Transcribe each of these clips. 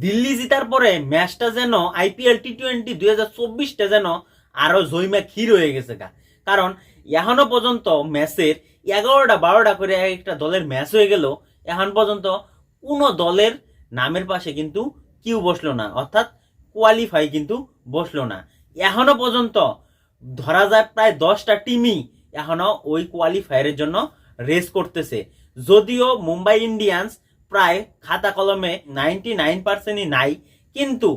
দিল্লি জিতার পরে ম্যাচটা যেন আইপিএল টি টোয়েন্টি দুই হাজার চব্বিশটা যেন আরও জৈমা ক্ষীর হয়ে গেছে গা। কারণ এখনও পর্যন্ত ম্যাচের এগারোটা, বারোটা করে এক একটা দলের ম্যাচ হয়ে গেল। এখন পর্যন্ত কোনো দলের নামের পাশে কিন্তু কিউ বসল না। অর্থাৎ কোয়ালিফাই কিন্তু বসল না। এখনও পর্যন্ত ধরা যায় প্রায় দশটা টিমই এখনও ওই কোয়ালিফায়ারের জন্য রেস করতেছে। যদিও মুম্বাই ইন্ডিয়ান্স প্রায় খাতা কলমে নাইনটি নাইন পার্সেন্টই নাই, কিন্তু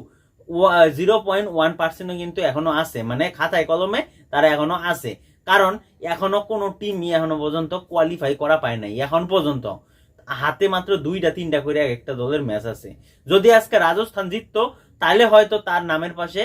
জিরো পয়েন্ট ওয়ান পার্সেন্টও কিন্তু এখনও আছে। মানে খাতায় কলমে তারা এখনও আছে। কারণ এখনও কোনো টিমই এখনও পর্যন্ত কোয়ালিফাই করা পায় নাই, এখন পর্যন্ত। হাতে মাত্র দুইটা, তিনটা করে এক একটা দলের ম্যাচ আছে। যদি আজকে রাজস্থান জিততো, তাহলে হয়তো তার নামের পাশে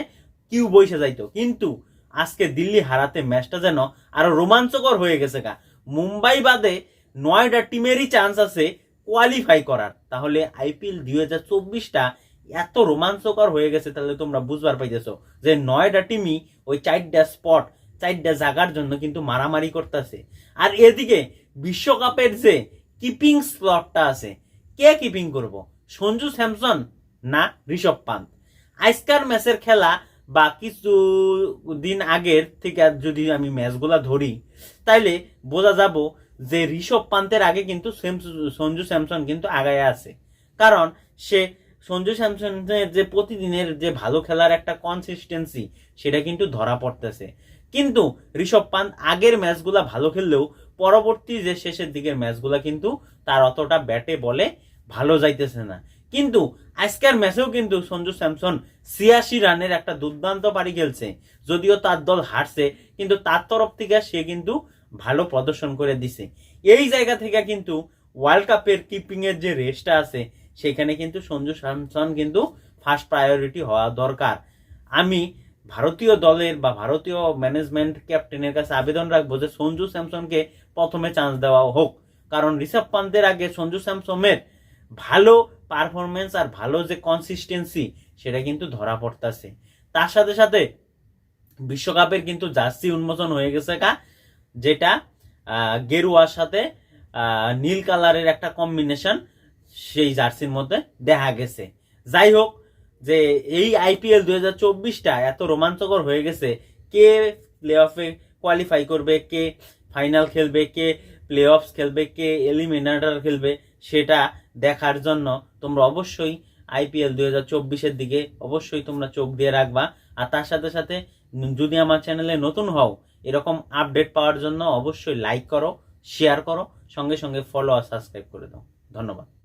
কিউ বইসে যাইতো। কিন্তু আজকে দিল্লি হারাতে ম্যাচটা যেন আরও রোমাঞ্চকর হয়ে গেছে গা। মুম্বাই বাদে নয়টা টিমেরই চান্স আছে কোয়ালিফাই করার। তাহলে আইপিএল দুই হাজার চব্বিশটা এত রোমাঞ্চকর হয়ে গেছে, তাহলে তোমরা বুঝবার পাইতেছো যে নয়টা টিমই ওই চারটা স্পট চারটা জায়গার জন্য কিন্তু মারামারি করতেছে। আর এদিকে বিশ্বকাপের যে কিপিং স্লটটা আছে, কে কিপিং করব? সঞ্জু স্যামসন না ঋষভ পান্ত? আজকার ম্যাচের খেলা বা কিছু দিন আগের থেকে যদি আমি ম্যাচগুলা ধরি, তাইলে বোঝা যাব যে ঋষভ পান্তের আগে কিন্তু সঞ্জু স্যামসন কিন্তু আগায় আছে। কারণ সে সঞ্জু স্যামসনের যে প্রতিদিনের যে ভালো খেলার একটা কনসিস্টেন্সি সেটা কিন্তু ধরা পড়তেছে। কিন্তু ঋষভ পান্ত আগের ম্যাচগুলা ভালো খেললেও পরবর্তী যে শেষের দিকের ম্যাচগুলা কিন্তু তার অতটা ব্যাটে বলে ভালো যাইতেছে না। কিন্তু আজকের ম্যাচেও কিন্তু সঞ্জু স্যামসন ছিয়াশি রানের একটা দুর্দান্ত পারি খেলছে, যদিও তার দল হারছে, কিন্তু তার তরফ থেকে সে কিন্তু ভালো প্রদর্শন করে দিছে। এই জায়গা থেকে কিন্তু ওয়ার্ল্ড কাপের কিপিং এর যে রেসটা আছে, সেখানে কিন্তু সঞ্জু স্যামসন কিন্তু ফার্স্ট প্রায়োরিটি হওয়া দরকার। আমি ভারতীয় দলের বা ভারতীয় ম্যানেজমেন্ট ক্যাপ্টেনের কাছে আবেদন রাখব যে সঞ্জু স্যামসনকে প্রথমে চান্স দেওয়া হোক। কারণ ঋষভ পান্তের আগে সঞ্জু স্যামসনের ভালো পারফরমেন্স আর ভালো যে কনসিস্টেন্সি সেটা কিন্তু ধরা পড়তেছে। তার সাথে সাথে বিশ্বকাপের কিন্তু জার্সি উন্মোচন হয়ে গেছে কা যেটা গেরুয়ার সাথে নীল কালারের একটা কম্বিনেশন সেই জার্সির মধ্যে দেখা গেছে। যাই হোক, যে এই আইপিএল দুই হাজার চব্বিশটা এত রোমাঞ্চকর হয়ে গেছে, কে প্লে অফে কোয়ালিফাই করবে, কে ফাইনাল খেলবে, কে প্লে অফস খেলবে, কে এলিমিনেটর খেলবে, সেটা দেখার জন্য তোমরা অবশ্যই আইপিএল দুই হাজার চব্বিশের দিকে অবশ্যই তোমরা চোখ দিয়ে রাখবা। আর তার সাথে সাথে যদি আমার চ্যানেলে নতুন হও, এরকম আপডেট পাওয়ার জন্য অবশ্যই লাইক করো শেয়ার করো, সঙ্গে সঙ্গে ফলো আর সাবস্ক্রাইব করে দাও। ধন্যবাদ।